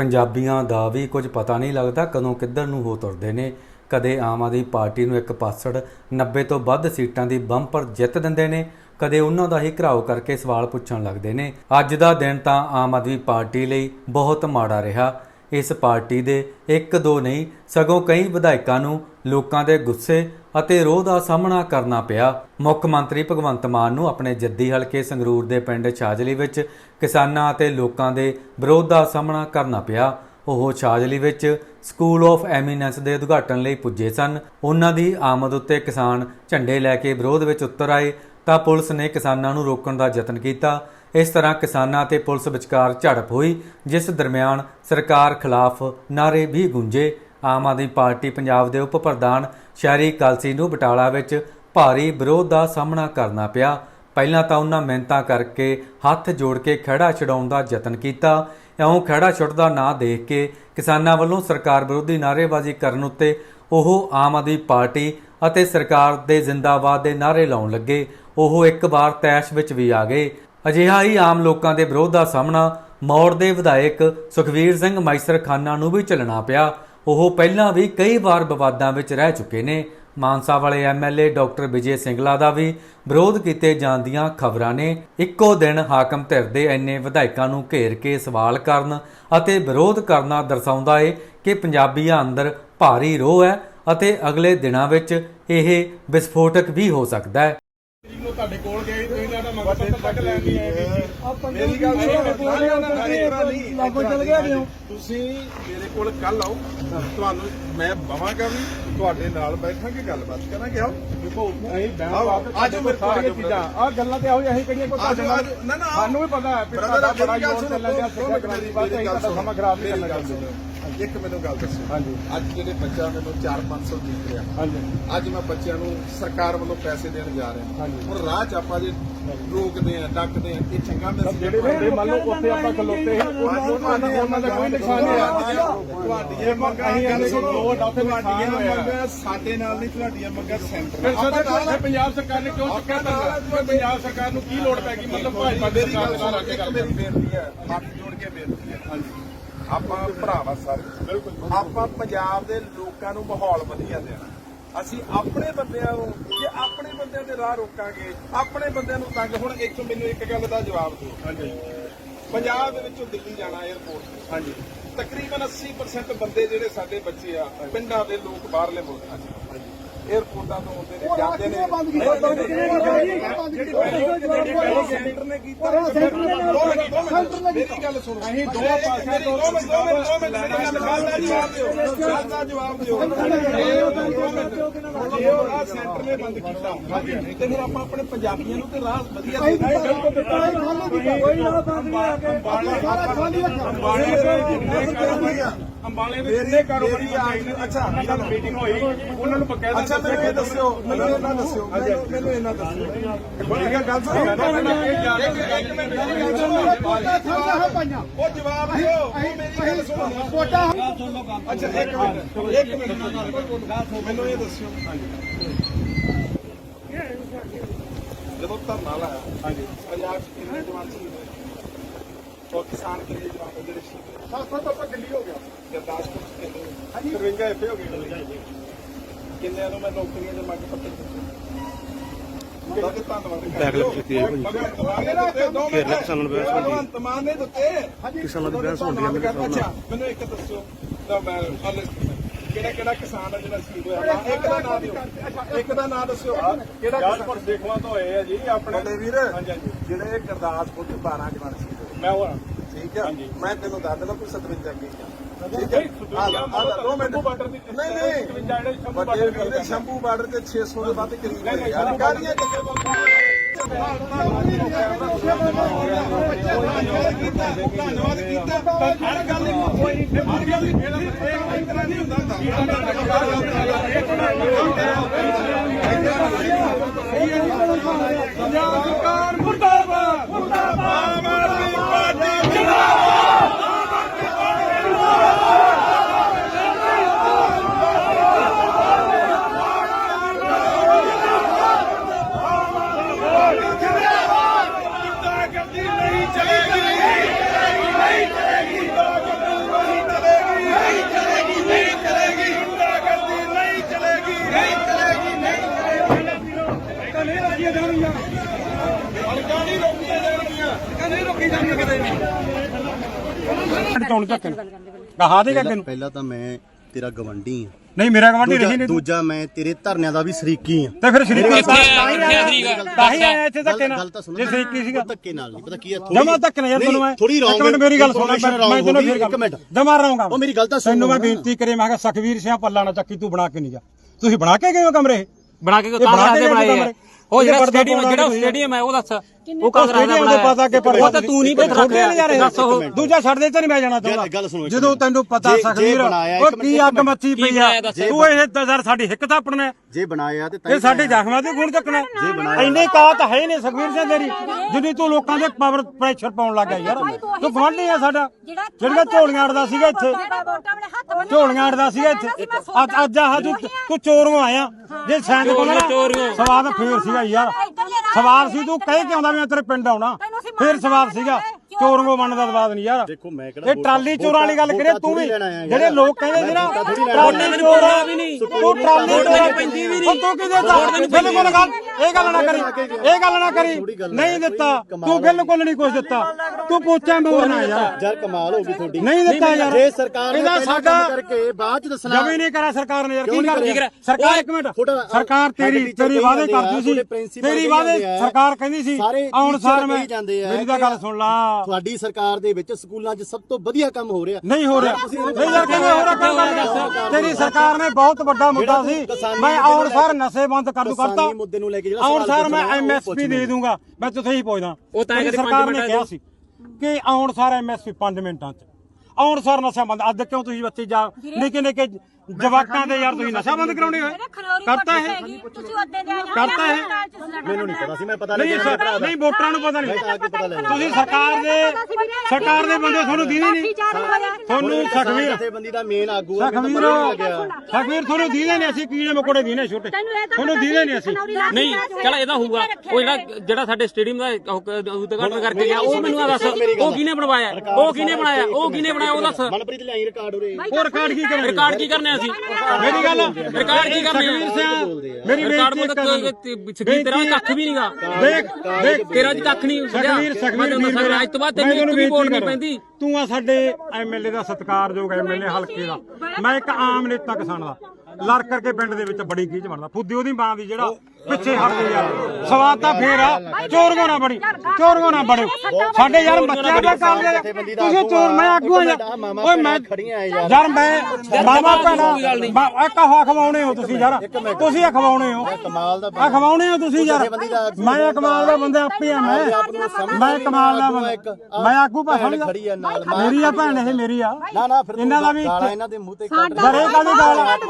ਪੰਜਾਬੀਆਂ ਦਾ ਵੀ ਕੁਝ ਪਤਾ ਨਹੀਂ ਲੱਗਦਾ ਕਦੋਂ ਕਿੱਧਰ ਨੂੰ ਹੋ ਤੁਰਦੇ ਨੇ। ਕਦੇ ਆਮ ਆਦਮੀ ਪਾਰਟੀ ਨੂੰ ਇੱਕ ਪਾਸੜ 90 ਤੋਂ ਵੱਧ ਸੀਟਾਂ ਦੀ ਬੰਪਰ ਜਿੱਤ ਦਿੰਦੇ ਨੇ, ਕਦੇ ਉਹਨਾਂ ਦਾ ਹੀ ਘਰਾਓ ਕਰਕੇ ਸਵਾਲ ਪੁੱਛਣ ਲੱਗਦੇ ਨੇ। ਅੱਜ ਦਾ ਦਿਨ ਤਾਂ ਆਮ ਆਦਮੀ ਪਾਰਟੀ ਲਈ ਬਹੁਤ ਮਾੜਾ ਰਿਹਾ। ਇਸ ਪਾਰਟੀ ਦੇ ਇੱਕ ਦੋ ਨਹੀਂ, ਸਗੋਂ ਕਈ ਵਿਧਾਇਕਾਂ ਨੂੰ ਲੋਕਾਂ ਦੇ ਗੁੱਸੇ ਅਤੇ ਰੋਹ ਦਾ ਸਾਹਮਣਾ ਕਰਨਾ ਪਿਆ। ਮੁੱਖ ਮੰਤਰੀ ਭਗਵੰਤ ਮਾਨ ਨੂੰ ਆਪਣੇ ਜੱਦੀ ਹਲਕੇ ਸੰਗਰੂਰ ਦੇ ਪਿੰਡ ਛਾਜਲੀ ਵਿੱਚ ਕਿਸਾਨਾਂ ਅਤੇ ਲੋਕਾਂ ਦੇ ਵਿਰੋਧ ਦਾ ਸਾਹਮਣਾ ਕਰਨਾ ਪਿਆ। ਉਹ ਛਾਜਲੀ ਵਿੱਚ ਸਕੂਲ ਆਫ ਐਮੀਨੈਂਸ ਦੇ ਉਦਘਾਟਨ ਲਈ ਪੁੱਜੇ ਸਨ। ਉਹਨਾਂ ਦੀ ਆਮਦ ਉੱਤੇ ਕਿਸਾਨ ਝੰਡੇ ਲੈ ਕੇ ਵਿਰੋਧ ਵਿੱਚ ਉਤਰ ਆਏ ਤਾਂ ਪੁਲਿਸ ਨੇ ਕਿਸਾਨਾਂ ਨੂੰ ਰੋਕਣ ਦਾ ਯਤਨ ਕੀਤਾ। ਇਸ ਤਰ੍ਹਾਂ ਕਿਸਾਨਾਂ ਤੇ ਪੁਲਿਸ ਵਿਚਕਾਰ ਝੜਪ ਹੋਈ, ਜਿਸ ਦਰਮਿਆਨ ਸਰਕਾਰ ਖਿਲਾਫ ਨਾਰੇ ਵੀ ਗੂੰਜੇ। ਆਮ ਆਦਮੀ ਪਾਰਟੀ ਪੰਜਾਬ ਦੇ ਉਪ ਪ੍ਰਧਾਨ ਸ਼ਹਿਰੀ ਕਲਸੀ ਨੂੰ ਬਟਾਲਾ ਵਿੱਚ ਭਾਰੀ ਵਿਰੋਧ ਦਾ ਸਾਹਮਣਾ ਕਰਨਾ ਪਿਆ। ਪਹਿਲਾਂ ਤਾਂ ਉਹਨਾਂ ਮਿਹਨਤਾਂ ਕਰਕੇ ਹੱਥ ਜੋੜ ਕੇ ਖੜਾ ਛਡਾਉਣ ਦਾ ਯਤਨ ਕੀਤਾ। ਇਉਂ ਖੜਾ ਛੁੱਟਦਾ ਨਾ ਦੇਖ ਕੇ ਕਿਸਾਨਾਂ ਵੱਲੋਂ ਸਰਕਾਰ ਵਿਰੋਧੀ ਨਾਅਰੇਬਾਜ਼ੀ ਕਰਨ ਉੱਤੇ ਉਹ ਆਮ ਆਦਮੀ ਪਾਰਟੀ ਅਤੇ ਸਰਕਾਰ ਦੇ ਜ਼ਿੰਦਾਬਾਦ ਦੇ ਨਾਅਰੇ ਲਾਉਣ ਲੱਗੇ। ਉਹ ਇੱਕ ਵਾਰ ਤੈਸ਼ ਵਿੱਚ ਵੀ ਆ ਗਏ। ਅਜਿਹਾ ਹੀ ਆਮ ਲੋਕਾਂ ਦੇ ਵਿਰੋਧ ਦਾ ਸਾਹਮਣਾ ਮੌੜ ਦੇ ਵਿਧਾਇਕ ਸੁਖਵੀਰ ਸਿੰਘ ਮਾਈਸਰ ਖਾਨਾ ਨੂੰ ਵੀ ਝੱਲਣਾ ਪਿਆ। ਉਹ ਪਹਿਲਾਂ ਵੀ ਕਈ ਵਾਰ ਵਿਵਾਦਾਂ ਵਿੱਚ ਰਹਿ ਚੁੱਕੇ ਨੇ। ਮਾਨਸਾ ਵਾਲੇ ਐਮਐਲਏ ਡਾਕਟਰ ਵਿਜੇ ਸਿੰਗਲਾ ਦਾ ਵੀ ਵਿਰੋਧ ਕੀਤੇ ਜਾਣ ਦੀਆਂ ਖਬਰਾਂ ਨੇ। ਇੱਕੋ ਦਿਨ ਹਾਕਮ ਧਿਰ ਦੇ ਇੰਨੇ ਵਿਧਾਇਕਾਂ ਨੂੰ ਘੇਰ ਕੇ ਸਵਾਲ ਕਰਨ ਅਤੇ ਵਿਰੋਧ ਕਰਨਾ ਦਰਸਾਉਂਦਾ ਏ ਕਿ ਪੰਜਾਬੀਆਂ ਅੰਦਰ ਭਾਰੀ ਰੋਹ ਹੈ ਅਤੇ ਅਗਲੇ ਦਿਨਾਂ ਵਿੱਚ ਇਹ ਵਿਸਫੋਟਕ ਵੀ ਹੋ ਸਕਦਾ ਹੈ। ਨੂੰ ਤੁਹਾਡੇ ਕੋਲ ਗਏ ਪੱਤਰ ਤੱਕ ਲੈਣ ਨਹੀਂ ਆਏ ਮੇਰੀ ਗੱਲ ਸੁਣੋ ਲਾਗੋ ਚਲ ਗਿਆ ਦਿਓ ਤੁਸੀਂ ਮੇਰੇ ਕੋਲ ਕੱਲ ਆਓ ਤੁਹਾਨੂੰ ਮੈਂ ਬਵਾਂਗਾ ਵੀ ਤੁਹਾਡੇ ਨਾਲ ਬੈਠਾਂਗੇ ਗੱਲਬਾਤ ਕਰਾਂਗੇ ਆਓ। ਦੇਖੋ ਅਸੀਂ ਬਹਿਣਾ ਅੱਜ ਮੇਰੇ ਕੋਲ ਸਾਰੀਆਂ ਚੀਜ਼ਾਂ। ਆ ਗੱਲਾਂ ਤੇ ਆਹੋ ਅਸੀਂ ਕਿਹੜੀਆਂ ਕੋਈ ਤੁਹਾਡੇ ਨਾਲ ਨਾ ਨਾ ਸਾਨੂੰ ਵੀ ਪਤਾ ਹੈ Brother, ਤੁਹਾਡਾ ਬੜਾ ਸੁਣੋ, ਦੋ ਸਿੱਖਿਆ ਮਿੰਟ ਕਰਾਉਣ ਦੀ ਮੇਰੀ ਗੱਲ ਤੁਹਾਡਾ ਸਮਾਂ ਖਰਾਬ ਨਹੀਂ ਮੇਰੀ ਗੱਲ ਸੁਣੋ। ਇੱਕ ਮੈਨੂੰ ਗੱਲ ਦੱਸੋ। ਹਾਂਜੀ। ਅੱਜ ਜਿਹੜੇ ਬੱਚਾ ਮੈਨੂੰ 4-500 ਜਿੱਤ ਰਿਹਾ। ਹਾਂਜੀ। ਅੱਜ ਮੈਂ ਬੱਚਿਆਂ ਨੂੰ ਸਰਕਾਰ ਵੱਲੋਂ ਪੈਸੇ ਦੇਣ ਜਾ ਰਿਹਾ। ਹਾਂਜੀ। ਹੁਣ ਰਾਹ ਚ ਆਪਾਂ ਜੇ ਰੋਕਦੇ ਆ ਡੱਕਦੇ ਆ ਇਹ ਚੰਗਾ ਮੈਸੇਜ ਜਿਹੜੇ ਬੰਦੇ ਮੰਨ ਲਓ ਉੱਥੇ ਆਪਾਂ ਖਲੋਤੇ ਉਹਨਾਂ ਦਾ ਕੋਈ ਨੁਕਸਾਨ ਨਹੀਂ ਹੋਇਆ। ਤੁਹਾਡੀਆਂ ਮੰਗਾਂ ਗੱਲ ਸੁਣੋ ਤੁਹਾਡੀਆਂ ਮੰਗਾਂ ਸਾਡੇ ਨਾਲ ਨਹੀਂ ਤੁਹਾਡੀਆਂ ਮੰਗਾਂ ਸੈਂਟਰ ਫਿਰ ਸਾਡੇ ਕੋਲ ਪੰਜਾਬ ਸਰਕਾਰ ਨੇ ਕਿਉਂ ਚੁੱਕਿਆ ਤਾਂ ਪੰਜਾਬ ਸਰਕਾਰ ਨੂੰ ਕੀ ਲੋੜ ਪੈ ਗਈ? ਮਤਲਬ ਭਾਜਪਾ ਦੀ ਮੇਰੀ ਗੱਲ ਸਰਕਾਰ ਨਾਲ ਆ ਇੱਕ ਗੱਲ ਮੇਰੀ ਬੇਨਤੀ ਹੈ ਹੱਥ ਜੋੜ ਕੇ ਬੇਨਤੀ ਆਪਾਂ ਭਰਾਵਾ ਸਾਰੇ। ਬਿਲਕੁਲ ਆਪਾਂ ਪੰਜਾਬ ਦੇ ਲੋਕਾਂ ਨੂੰ ਮਾਹੌਲ ਵਧੀਆ ਦੇਣਾ ਅਸੀਂ ਆਪਣੇ ਬੰਦਿਆਂ ਨੂੰ ਜੇ ਆਪਣੇ ਬੰਦਿਆਂ ਦੇ ਰਾਹ ਰੋਕਾਂਗੇ ਆਪਣੇ ਬੰਦਿਆਂ ਨੂੰ ਤੰਗ ਹੁਣ ਇੱਕ ਮੈਨੂੰ ਇੱਕ ਗੱਲ ਦਾ ਜਵਾਬ ਦਿਓ। ਹਾਂਜੀ। ਪੰਜਾਬ ਦੇ ਵਿੱਚੋਂ ਦਿੱਲੀ ਜਾਣਾ 에어ਪੋਰਟ ਹਾਂਜੀ। ਤਕਰੀਬਨ 80% ਬੰਦੇ ਜਿਹੜੇ ਸਾਡੇ ਬੱਚੇ ਆ ਪਿੰਡਾਂ ਦੇ ਲੋਕ ਬਾਹਰਲੇ ਮੁਲਕਾਂ। 'ਚ 에어ਪੋਰਟਾਂ ਤੋਂ ਆਉਂਦੇ ਨੇ ਜਾਂਦੇ ਨੇ। ਬੰਦ ਨਹੀਂ, ਕੀਤਾ? ਨਹੀਂ, ਨਹੀਂ, ਕਿਹਨੇ ਨਹੀਂ, ਬੰਦ ਜਿਹੜੀ ਕੀਤਾ? ਪਹਿਲੀ- ਜਿਹੜੀ ਪਹਿਲੀ ਸੈਂਟਰ ਨੇ ਕੀਤਾ ਸੈਂਟਰ ਨੇ ਕੀਤਾ। ਦੋ ਮਿੰਟ, ਦੋ ਮਿੰਟ, ਸੈਂਟਰ ਨੇ ਮੇਰੀ ਗੱਲ ਸੁਣੋ। ਅਸੀਂ ਦੋ ਮੇਰੀ- ਪਾਸਿਆਂ ਮੇਰੀ- ਤੋਂ ਦੋ ਮਿੰਟ ਦੋ ਮਿੰਟ ਦੋ ਮਿੰਟ ਮੇਰੀ ਗੱਲ ਗੱਲ ਦਾ ਜਵਾਬ ਦਿਓ ਗੱਲ ਦਾ ਜਵਾਬ ਦਿਓ। ਜੇ ਉਹ ਦੋ ਮਿੰਟ ਜੇ ਉਹ ਰਾਹ ਸੈਂਟਰ ਨੇ ਬੰਦ ਕੀਤਾ ਤੇ ਫਿਰ ਆਪਾਂ ਆਪਣੇ ਪੰਜਾਬੀਆਂ ਨੂੰ ਤੇ ਰਾਹ ਵਧੀਆ ਦੇ ਦਾਂਗੇ ਕੋਈ ਨਾ ਬੰਦ ਨਹੀਂ ਆ ਕੇ ਸਾਰਾ ਖਾਲੀ ਰੱਖਿਆ। ਅੰਬਾਲੇ ਦੇ ਜਿੰਨੇ ਕਾਰੋਬਾਰੀ ਆ? ਅੰਬਾਲੇ ਦੇ ਕਾਰੋਬਾਰੀ ਅੱਛਾ, ਮੀਟਿੰਗ ਹੋਈ। ਉਹਨਾਂ ਨੂੰ ਬਕਾਇਦਾ ਮੈਨੂੰ ਇਹ ਦੱਸਿਓ ਮੈਨੂੰ ਇਹਨਾਂ ਦੱਸਿਓ ਮੈਨੂੰ ਮੈਨੂੰ ਇਹਨਾਂ ਦੱਸਿਓ। ਬੜੀ ਗੱਲ ਸੁਣੋ ਇੱਕ ਉਹ ਜਵਾਬ ਦਿਓ। ਉਹ ਮੇਰੀ ਗੱਲ ਸੁਣੋ। ਅੱਛਾ ਇੱਕ ਮਿੰਟ ਇੱਕ ਮਿੰਟ। ਮੈਨੂੰ ਇਹ ਦੱਸਿਓ। ਜਦੋਂ ਧਰਨਾ ਲਾਇਆ ਹਾਂਜੀ। ਪੰਜਾਬ ਚ ਕਿੰਨੇ ਜਵਾਨ ਸੀ ਉਹ ਕਿਸਾਨ ਕਿੰਨੇ ਜਵਾਨ ਸੀ ਜਿਹੜੇ ਸੀ ਸੱਤ ਸੱਤ ਆਪਾਂ ਦਿੱਲੀ ਹੋ ਗਿਆ। ਗੁਰਦਾਸਪੁਰ ਚ ਕਿੰਨੇ? ਹਾਂਜੀ। 53 ਇੱਥੇ ਹੋ ਗਏ। ਕਿੰਨਿਆਂ ਨੂੰ ਮੈਂ ਨੌਕਰੀਆਂ ਦੇ ਮੰਗ ਪੱਤਰ ਦਿੱਤੇ। ਬਹੁਤ ਧੰਨਵਾਦ ਬੈਕਅਪ ਕੀਤੀ ਹੈ ਭਾਈ। ਭਗਵੰਤ ਮਾਨ ਨੇ ਦਿੱਤੇ। ਦੋ ਮਿੰਟ। ਕਿਸਾਨਾਂ ਨੂੰ ਬਹਿਸ ਹੁੰਦੀ ਹੈ। ਭਗਵੰਤ ਮਾਨ ਨੇ ਦਿੱਤੇ। ਕਿਸਾਨਾਂ ਦੀ ਬਹਿਸ ਹੁੰਦੀ ਹੈ ਮੇਰੇ ਹਿਸਾਬ ਨਾਲ। ਅੱਛਾ ਮੈਨੂੰ ਇੱਕ ਦੱਸਿਓ ਤਾਂ ਮੈਂ ਹਲ ਕਿਹੜਾ ਕਿਹੜਾ ਕਿਸਾਨ ਆ ਜਿਹੜਾ ਸ਼ਹੀਦ ਹੋਇਆ? ਇੱਕ ਦਾ ਨਾਮ ਦਿਓ। ਇੱਕ ਦਾ ਨਾਮ ਦੱਸਿਓ ਕਿਹੜਾ ਜਾਜਪੁਰ ਦੇਖਵਾ ਤੋਂ ਹੋਏ ਆ ਜੀ ਆਪਣੇ ਵੱਡੇ ਵੀਰ ਹਾਂਜੀ ਹਾਂਜੀ। ਜਿਹੜੇ ਗੁਰਦਾਸਪੁਰ ਚ 12 ਜਵਾਨ ਸ਼ਹੀਦ ਹੋਏ। ਮੈਂ ਉਹ ਠੀਕ ਹੈ। ਹਾਂਜੀ। ਮੈਂ ਤੈਨੂੰ ਦੱਸ ਦਿੰਦਾ ਕੋਈ 57 ਅੱਗੇ ਠੀਕ ਹੈ ਦੋ ਮਿੰਟ। ਬਾਰਡਰ ਦੀ ਨਹੀਂ ਨਹੀਂ ਵੱਡੇ ਵੀਰ ਦੀ ਸ਼ੰਭੂ ਬਾਰਡਰ ਤੇ 600 ਦੇ ਵੱਧ ਕਰੀਬ ਨਹੀਂ, ਯਾਰ ਕਾਹਦੀਆਂ ਧੰਨਵਾਦ ਕੀਤਾ ਹਰ ਗੱਲ ਨੂੰ ਕੋਈ ਹਰ ਗੱਲ ਇਸ ਤਰ੍ਹਾਂ ਨਹੀਂ ਹੁੰਦਾ ਪੰਜਾਬ ਕੌਣ ਚੱਕ ਕਹਾ ਦੇਗਾ ਤੈਨੂੰ ਪਹਿਲਾਂ ਤਾਂ ਮੈਂ ਤੇਰਾ ਗਵੰਡੀ ਆ ਨਹੀਂ ਮੇਰਾ ਗਵਾਂਢੀ ਰਹੀ ਨਹੀਂ ਤੂੰ। ਦੂਜਾ ਮੈਂ ਤੇਰੇ ਧਰਨਿਆਂ ਦਾ ਵੀ ਸ਼ਰੀਕੀ ਆ ਤੇ ਫਿਰ ਸ਼ਰੀਕੀ ਕਿੱਥੇ ਆ? ਕਿੱਥੇ ਆ ਸ਼ਰੀਕ? ਤਾਂ ਹੀ ਆਇਆ। ਇੱਥੇ ਧੱਕੇ ਨਾਲ। ਗੱਲ ਤਾਂ ਸੁਣੋ ਜੇ ਸ਼ਰੀਕੀ ਸੀਗਾ। ਧੱਕੇ ਨਾਲ ਨਹੀਂ ਪਤਾ ਕੀ ਆ ਜਮਾ ਤੱਕ ਨਹੀਂ ਯਾਰ ਤੈਨੂੰ ਮੈਂ ਥੋੜੀ ਰੌਂਗ ਇੱਕ ਮਿੰਟ ਮੇਰੀ ਗੱਲ ਸੁਣ ਮੈਂ ਮੈਂ ਤੈਨੂੰ ਫਿਰ ਇੱਕ ਮਿੰਟ। ਜਮਾ ਰਹਾਂਗਾ ਉਹ ਮੇਰੀ ਗੱਲ ਤਾਂ ਸੁਣ ਤੈਨੂੰ ਮੈਂ ਬੇਨਤੀ ਕਰੇ ਮੈਂ ਕਿਹਾ ਸਖਵੀਰ ਸਿੰਘ ਪੱਲਾ ਨਾ ਚੱਕੀ ਤੂੰ ਬਣਾ ਕੇ ਨਹੀਂ ਜਾ। ਤੁਸੀਂ ਬਣਾ ਕੇ ਗਏ ਹੋ ਕਮਰੇ? ਬਣਾ ਕੇ ਇਹ ਤਾਂ ਬਣਾ ਕੇ ਆ। ਕਮਰੇ। ਉਹ ਜਿਹੜਾ ਸਟੇਡੀਅਮ ਜਿਹੜਾ। ਸਟੇਡੀਅਮ ਹੈ ਉਹ ਦੱਸ। ਉਹ ਦਾ ਸਟੇਡੀਅਮ ਦੇ ਬਣਾਇਆ ਪਤਾ ਕਿ ਪਰ ਉਹ ਤਾਂ ਤੂੰ ਨਹੀਂ ਪਤਾ ਥੋੜੇ ਨਜ਼ਾਰੇ ਦੱਸ ਉਹ। ਦੂਜਾ ਛੱਡ ਦੇ ਤੇ ਨਹੀਂ ਮੈਂ ਜਾਣਾ ਚਾਹੁੰਦਾ ਜਦੋਂ। ਤੈਨੂੰ ਪਤਾ ਸਖਵੀਰ ਉਹ ਕੀ ਅੱਗ ਮੱਚੀ ਕੀ ਪਈ ਆ। ਤੂੰ ਇਹ ਦਜ਼ਰ ਸਾਡੀ ਹਿੱਕ ਤਾਂ ਆਪਣਾ ਜੇ ਬਣਾਇਆ ਤੇ ਤਾਂ ਇਹ ਸਾਡੇ ਜ਼ਖਮਾਂ ਤੇ ਗੁਣ ਚੱਕਣਾ। ਇੰਨੇ ਕਾਤ ਹੈ ਨਹੀਂ ਸੁਖਵੀਰ ਸਿੰਘ ਤੇਰੀ ਜਿੰਨੀ ਤੂੰ ਲੋਕਾਂ ਦੇ ਪਾਵਰ ਪ੍ਰੈਸ਼ਰ ਪਾਉਣ ਲੱਗਾ ਯਾਰ ਤੂੰ ਗਵਾਂਢੀ ਆ ਸਾਡਾ। ਜਿਹੜੀਆਂ ਝੋਲੀਆਂ ਅੜਦਾ ਸੀਗਾ ਇੱਥੇ। ਝੋਲੀਆਂ ਅੜਦਾ ਸੀਗਾ ਇੱਥੇ। ਅੱਜ ਅੱਜ ਆਹ ਤੂੰ ਤੂੰ ਚੋਰੋਂ ਆਇਆ। ਜੇ ਸੈਂਡ ਕੋਲ। ਸਵਾਦ ਫੇਰ ਸੀਗਾ ਯਾਰ ਸਵਾਦ ਸੀ ਤੂੰ ਕਹਿ ਕੇ ਆਉਂਦਾ ਵੀ ਮੈਂ ਤੇਰੇ ਪਿੰਡ ਆਉਣਾ? ਫੇਰ ਸਵਾਦ ਸੀਗਾ ਚੋਰੋਂ ਬਣਦਾ ਸਵਾਦ ਨਹੀਂ ਯਾਰ। ਦੇਖੋ ਮੈਂ ਕਿਹੜਾ ਇਹ ਟਰਾਲੀ ਚੋਰਾਂ ਵਾਲੀ ਗੱਲ ਕਰੇ ਤੂੰ ਵੀ। ਜਿਹੜੇ ਲੋਕ ਕਹਿੰਦੇ ਸੀ ਨਾ ਟਰਾਲੀ ਚੋਰ ਵੀ ਨਹੀਂ। ਤੂੰ ਟਰਾਲੀ ਚੋਰ ਪੈਂਦੀ ਵੀ ਨਹੀਂ। ਤੂੰ ਕੀ ਦਿੱਤਾ ਬਿਲਕੁਲ ਗੱਲ ਇਹ ਗੱਲ ਨਾ ਕਰੀ ਇਹ ਗੱਲ ਨਾ ਕਰੀ। ਨਹੀਂ ਦਿੱਤਾ। ਤੂੰ ਬਿਲਕੁਲ ਨਹੀਂ। ਕੁਝ ਦਿੱਤਾ। ਤੂੰ ਪੋਚਾ ਮੋਰਨਾ ਯਾਰ। ਯਾਰ ਕਮਾਲ ਹੋ ਗਈ ਤੁਹਾਡੀ। ਨਹੀਂ ਦਿੱਤਾ ਯਾਰ। ਜੇ ਸਰਕਾਰ ਨੇ ਸਾਡਾ ਕਰਕੇ ਬਾਅਦ ਚ ਦੱਸਣਾ। ਜਮੀ ਨਹੀਂ ਕਰਾ ਸਰਕਾਰ ਨੇ ਯਾਰ। ਕੀ ਕਰ ਕਰਿਆ? ਸਰਕਾਰ ਇੱਕ ਮਿੰਟ। ਸਰਕਾਰ ਤੇਰੀ ਤੇਰੀ ਵਾਅਦੇ ਕਰਦੀ ਸੀ। ਤੇਰੀ ਵਾਅਦੇ। ਸਰਕਾਰ ਕਹਿੰਦੀ ਸੀ। ਆਉਣ ਸਾਰ ਮੈਂ ਮੇਰੀ ਤਾਂ ਗੱਲ ਸੁਣ ਲਾ। ਤੁਹਾਡੀ ਸਰਕਾਰ ਦੇ ਵਿੱਚ ਸਕੂਲਾਂ 'ਚ ਸਭ ਤੋਂ ਵਧੀਆ ਕੰਮ ਹੋ ਰਿਹਾ। ਨਹੀਂ ਹੋ ਰਿਹਾ। ਨਹੀਂ ਯਾਰ ਕਿਵੇਂ ਹੋ ਰਿਹਾ ਕੰਮ ਕਰ ਤੇਰੀ ਸਰਕਾਰ ਨੇ ਬਹੁਤ ਵੱਡਾ ਮੁੱਦਾ ਸੀ। ਮੈਂ ਆਉਣ ਸਾਰ ਨਸ਼ੇ ਬੰਦ ਕਰ ਦੂ ਕਰਤਾ। ਮੁੱਦੇ ਨੂੰ ਲੈ ਕੇ ਜਿਹੜਾ ਆਉਣ ਸਾਰ ਮੈਂ ਐਮਐਸਪੀ ਦੇ। ਦੂੰਗਾ। ਮੈਂ ਤੁਥੇ ਹੀ ਪੁੱਛਦਾ। ਉਹ ਤਾਂ ਸਰਕਾਰ ਨੇ ਕਿਹਾ ਸੀ ਕਿ ਆਉਣ ਸਾਰ ਐਮਐਸਪੀ 5 ਮਿੰਟਾਂ 'ਚ। ਆਉਣ ਸਾਰ ਨਸ਼ਾ ਬੰਦ। ਅੱਜ ਕਿਉਂ ਤੁਸੀਂ ਬੱਚੇ ਜਾ ਨਿੱਕੇ ਨਿੱਕੇ ਜਵਾਕਾਂ ਦੇ ਯਾਰ ਤੁਸੀਂ ਨਸ਼ਾ ਬੰਦ ਕਰਾਉਣੇ ਹੋਏ। ਕਰਤਾ ਹੈ ਕਰਤਾ ਹੈ ਮੈਨੂੰ ਨਹੀਂ ਪਤਾ ਸੀ ਮੈਂ ਪਤਾ ਨਹੀਂ ਨਹੀਂ ਵੋਟਰਾਂ ਨੂੰ ਪਤਾ ਨਹੀਂ। ਤੁਸੀਂ ਸਰਕਾਰ ਦੇ ਸਰਕਾਰ ਦੇ ਬੰਦੇ ਤੁਹਾਨੂੰ ਦੀਦੇ ਨਹੀਂ। ਤੁਹਾਨੂੰ ਸਖਵੀਰ ਜਥੇਬੰਦੀ ਦਾ ਮੇਨ ਆਗੂ ਆ ਮੈਨੂੰ ਸਖਵੀਰ ਸਖਵੀਰ ਤੁਹਾਨੂੰ ਦੀਦੇ ਨਹੀਂ ਅਸੀਂ ਕੀੜੇ ਮਕੋੜੇ ਦੀਨੇ ਛੋਟੇ। ਤੁਹਾਨੂੰ ਦੀਦੇ ਨਹੀਂ ਅਸੀਂ। ਨਹੀਂ ਚਲ ਇਹਦਾ ਹੋਊਗਾ। ਉਹ ਜਿਹੜਾ ਜਿਹੜਾ ਸਾਡੇ ਸਟੇਡੀਅਮ ਦਾ ਉਦਘਾਟਨ ਕਰਕੇ ਗਿਆ ਉਹ ਮੈਨੂੰ ਆ ਦੱਸ। ਉਹ ਕਿਹਨੇ ਬਣਵਾਇਆ? ਉਹ ਕਿਹਨੇ ਬਣਾਇਆ? ਉਹ ਕਿਹਨੇ ਬਣਾਇਆ? ਉਹ ਦੱਸ ਮਨਪ੍ਰੀਤ ਲਿਆਈ ਰਿਕਾਰਡ ਉਰੇ। ਉਹ ਰਿਕਾਰਡ ਕੀ ਕਰਾਂਗੇ ਰਿਕਾਰਡ ਕੀ ਕਰਨੇ ਅਸੀਂ? ਮੇਰੀ ਗੱਲ ਰਿਕਾਰਡ ਕੀ ਕਰਨੇ? ਆ ਸਿੰਘ ਮੇਰੀ ਰਿਕਾਰਡ ਬੇਇੱਜ਼ਤੀ ਮਤਲਬ ਸਕੀ ਤੇਰਾ ਕੱਖ ਵੀ ਨਹੀਂਗਾ ਦੇਖ ਦੇਖ ਤੇਰਾ ਜੀ ਕੱਖ ਨਹੀਂ ਸਖਵੀਰ ਸਖਵੀਰ ਵੀਰ ਮੇਰਾ, ਅੱਜ ਤੋਂ ਬਾਅਦ ਤੈਨੂੰ ਇੱਕ ਵੀ ਵੋਟ ਬੇਨਤੀ ਨਹੀਂ ਕਰਾਂ। ਪੈਂਦੀ। ਤੂੰ ਆ ਸਾਡੇ ਐਮਐਲਏ ਦਾ ਸਤਿਕਾਰਯੋਗ ਐਮਐਲਏ ਹਲਕੇ ਦਾ। ਮੈਂ ਇੱਕ ਆਮ ਨੇਤਾ ਕਿਸਾਨ ਦਾ। ਲੜ ਕਰਕੇ ਪਿੰਡ ਦੇ ਵਿੱਚ ਬੜੀ ਗੀਜ ਬਣਦਾ। ਫੁੱਦੀ ਉਹਦੀ ਮਾਂ ਦੀ ਜਿਹੜਾ ਪਿੱਛੇ ਹਟ ਗਈ ਯਾਰ ਸਵਾਦ ਤਾਂ ਫੇਰ ਆ। ਚੋਰਗੋ ਨਾ ਬੜੀ? ਚੋਰਗੋ ਨਾ ਬੜੋ? ਸਾਡੇ ਯਾਰ ਬੱਚਿਆਂ ਦਾ ਕੰਮ ਦੇ ਤੁਸੀਂ ਚੋਰ ਮੈਂ ਆਗੂ ਆ। ਯਾਰ ਓਏ ਮੈਂ ਆ ਯਾਰ। ਯਾਰ ਮੈਂ ਮਾਮਾ ਭੈਣਾ ਇੱਕ ਆਹ ਖਵਾਉਣੇ ਹੋ ਤੁਸੀਂ ਯਾਰ। ਤੁਸੀਂ ਇਹ ਖਵਾਉਣੇ ਹੋ ਕਮਾਲ ਦਾ ਆ ਖਵਾਉਣੇ ਹੋ ਤੁਸੀਂ ਯਾਰ। ਮੈਂ ਕਮਾਲ ਦਾ ਬੰਦਾ ਆਪੇ ਆ ਮੈਂ। ਮੈਂ ਕਮਾਲ ਦਾ ਬੰਦਾ। ਮੈਂ ਆਗੂ ਭਾਸ਼ਣ ਖੜੀ ਆ ਨਾਲ। ਮੇਰੀ ਆ ਭੈਣ ਇਹ ਮੇਰੀ ਆ। ਨਾ ਨਾ ਫਿਰ ਇਹਨਾਂ ਦਾ ਵੀ ਇਹਨਾਂ ਦੇ ਮੂੰਹ ਤੇ ਕੱਢ। ਘਰੇ ਕਾਹਦੀ ਗਾਲ।